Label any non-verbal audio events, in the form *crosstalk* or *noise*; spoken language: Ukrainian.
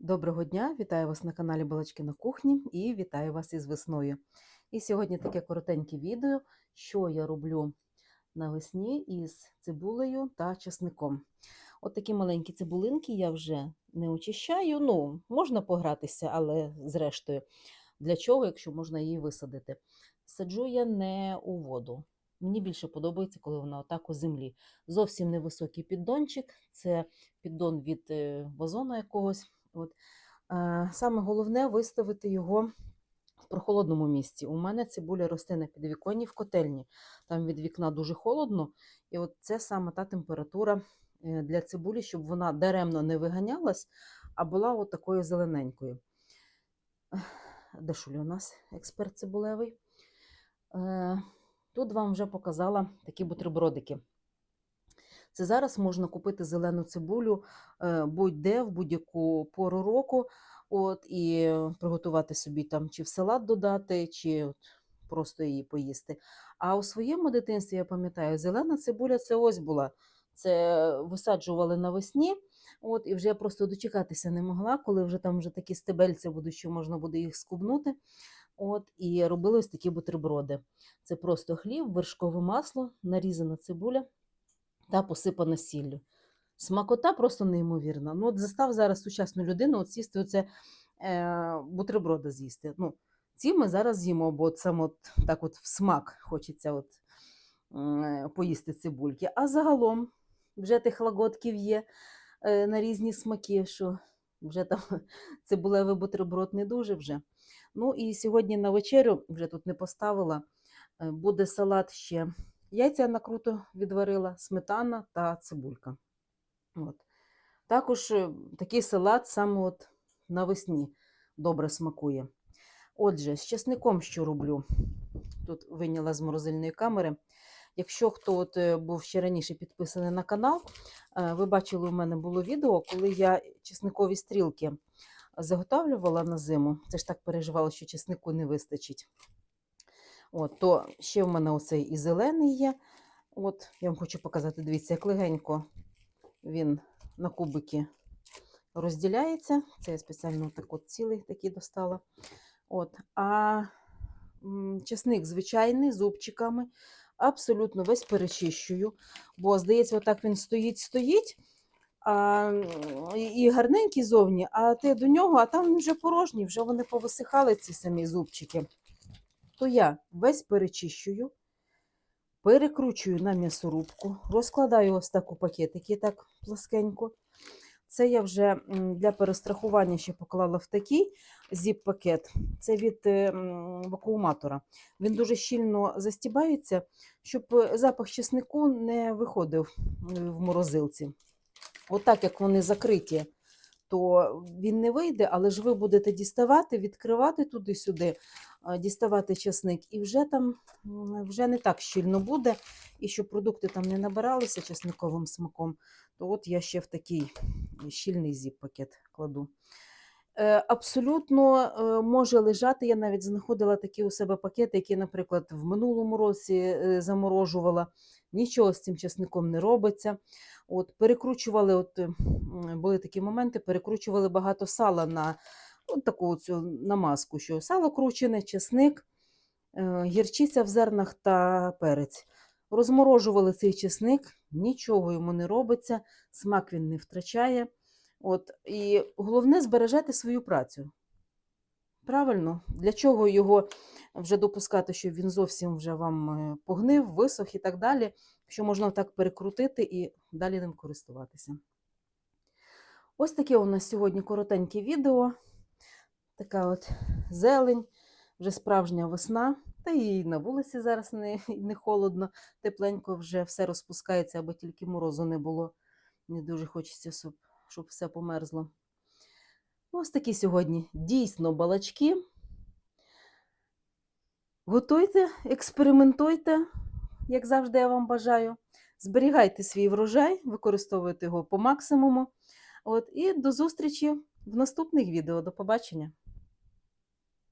Доброго дня! Вітаю вас на каналі Балачки на кухні і вітаю вас із весною. І сьогодні таке коротеньке відео, що я роблю навесні із цибулею та часником. От такі маленькі цибулинки я вже не очищаю. Ну, можна погратися, але зрештою, для чого, якщо можна її висадити? Саджу я не у воду. Мені більше подобається, коли вона отак у землі. Зовсім невисокий піддончик, це піддон від е, вазону якогось. От. Е, Саме головне виставити його в прохолодному місці. У мене цибуля росте на підвіконні в котельні. Там від вікна дуже холодно. І от це саме та температура е, для цибулі, щоб вона даремно не виганялась, а була от такою зелененькою. Ех, Де Шуля у нас експерт цибулевий? Е, Тут вам вже показала такі бутербродики. Це зараз можна купити зелену цибулю е, будь-де в будь-яку пору року, от, і приготувати собі там чи в салат додати, чи от, просто її поїсти. А у своєму дитинстві я пам'ятаю, зелена цибуля це ось була. Це висаджували навесні, от, і вже я просто дочекатися не могла, коли вже там вже такі стебельці будуть, що можна буде їх скубнути. От, і робили ось такі бутерброди. Це просто хліб, вершкове масло, нарізана цибуля та посипана сіллю. Смакота просто неймовірна. Ну, от застав зараз сучасну людину от сісти оце е, бутерброди з'їсти. Ну, ці ми зараз з'їмо, бо от от, так от в смак хочеться от, е, поїсти цибульки. А загалом вже тих лагодків є е, на різні смаки, що вже там *laughs* цибулевий бутерброд не дуже вже. Ну і сьогодні на вечерю вже тут не поставила. е, Буде салат ще Яйця накруто відварила, сметана та цибулька. От. Також е, такий салат саме от навесні добре смакує. Отже, з чесником що роблю? Тут виняла з морозильної камери. Якщо хто от е, був ще раніше підписаний на канал, е, ви бачили, у мене було відео, коли я чесникові стрілки заготовлювала на зиму. Це ж так переживала, що чеснику не вистачить. От, то ще в мене оцей і зелений є. От, я вам хочу показати, дивіться, як легенько він на кубики розділяється. Це я спеціально так от цілий такий достала. От, а чесник звичайний, зубчиками, абсолютно весь перечищую. Бо, здається, отак він стоїть, стоїть. І гарненький зовні, а ти до нього, а там він вже порожній, вже вони повисихали, ці самі зубчики то я весь перечищую, перекручую на м'ясорубку, розкладаю ось так у пакетики, так пласкенько. Це я вже для перестрахування ще поклала в такий зіп-пакет. Це від е, вакууматора. Він дуже щільно застібається, щоб е, запах чеснику не виходив е, в морозилці. Отак, як вони закриті, то він не вийде, але ж ви будете діставати, відкривати туди-сюди, діставати часник, і вже там вже не так щільно буде. І щоб продукти там не набиралися часниковим смаком, то от я ще в такий щільний зіп-пакет кладу. Е, Абсолютно е, може лежати. Я навіть знаходила такі у себе пакети, які, наприклад, в минулому році е, заморожувала. Нічого з цим часником не робиться. От, перекручували, от, були такі моменти, перекручували багато сала на от таку цю намазку, що сало кручене, чесник, гірчиця в зернах та перець. Розморожували цей чесник, нічого йому не робиться, смак він не втрачає. От, і головне збережете свою працю. Правильно, для чого його вже допускати, щоб він зовсім вже вам е, погнив, висох і так далі, що можна так перекрутити і далі ним користуватися. Ось таке у нас сьогодні коротеньке відео. Така от зелень, вже справжня весна, та і на вулиці зараз не, не холодно, тепленько вже все розпускається, аби тільки морозу не було. Не дуже хочеться, щоб, щоб все померзло. Ось такі сьогодні дійсно балачки. Готуйте, експериментуйте, як завжди, я вам бажаю. Зберігайте свій врожай, використовуйте його по максимуму. От, і до зустрічі в наступних відео. До побачення!